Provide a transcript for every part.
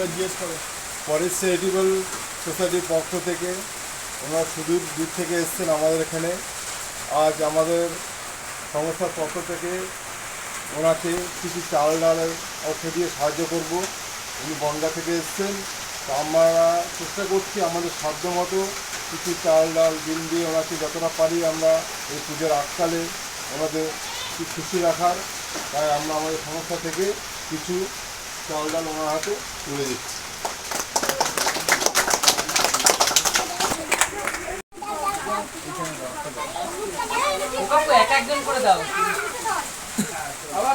এবার জিজ্ঞেস করো ফরেস্ট চ্যারিটেবল সোসাইটির পক্ষ থেকে ওনারা সুদূর দূর থেকে এসেছেন আমাদের এখানে। আজ আমাদের সংস্থার পক্ষ থেকে ওনাকে কিছু চাল ডালের অর্থ দিয়ে সাহায্য করব। উনি বনগা থেকে এসছেন। তো আমরা চেষ্টা করছি আমাদের সাধ্য মতো কিছু চাল ডাল, ডিম দিয়ে ওনাকে যতটা পারি আমরা এই পুজোর আটকালে ওনাদের খুশি রাখার। তাই আমরা আমাদের সংস্থা থেকে কিছু চাল ডাল ওনার হাতে তুলে দিচ্ছি বাবু এক একজন করে দাও ওরা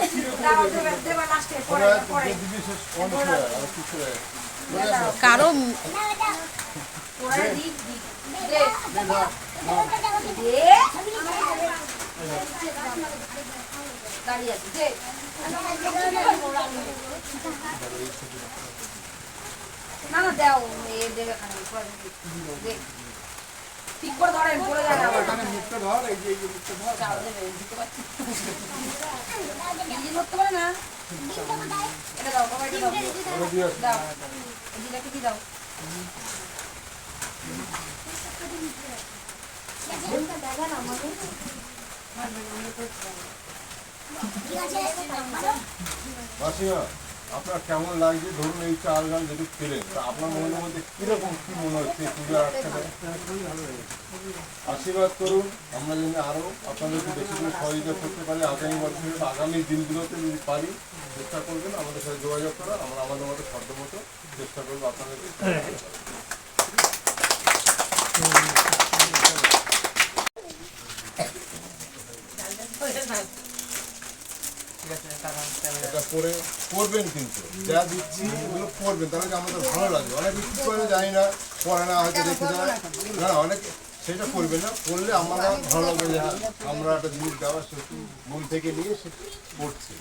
না না দাও এ দেবে খানি ঠিক করে ধরেন পড়ে যাবে আবার মুখটা ধর এই যে এই যে মুখটা ধর চাও দেবে দিতে পারছি গেঞ্জি ধরতে পারে না এটা দাও বাবা এটা দাও ওরা দিয়ে আসুন। দাও এই জিলাপি কি দাও মাসিমা, আপনার কেমন লাগছে? ধরুন এই চাল গান যদি ফেলেন তা আপনার মনের মধ্যে কীরকম কি মনে হচ্ছে? পুজো আশীর্বাদ করুন আমরা যেন আরও আপনাদেরকে বেশি করে সহযোগিতা করতে পারি, আগামী বছরে বা আগামী দিনগুলোতে যদি পারি, চেষ্টা করবেন আমাদের সাথে যোগাযোগ করার। আমরা আমাদের মতো সাধ্য মতো চেষ্টা করব আপনাদেরকে ঠিক আছে টাকা ক্যামেরা এটা করে করবেন কিন্তু। যা দিচ্ছি এগুলো করবেন তাহলে আমাদের ভালো লাগবে অনেক কি করে জানি না পড়ে না হয়তো দেখে যায় না অনেক সেটা করবে না করলে আমরা ভালো লাগবে আমরা একটা জিনিস দেওয়া মন থেকে নিয়ে সে করছি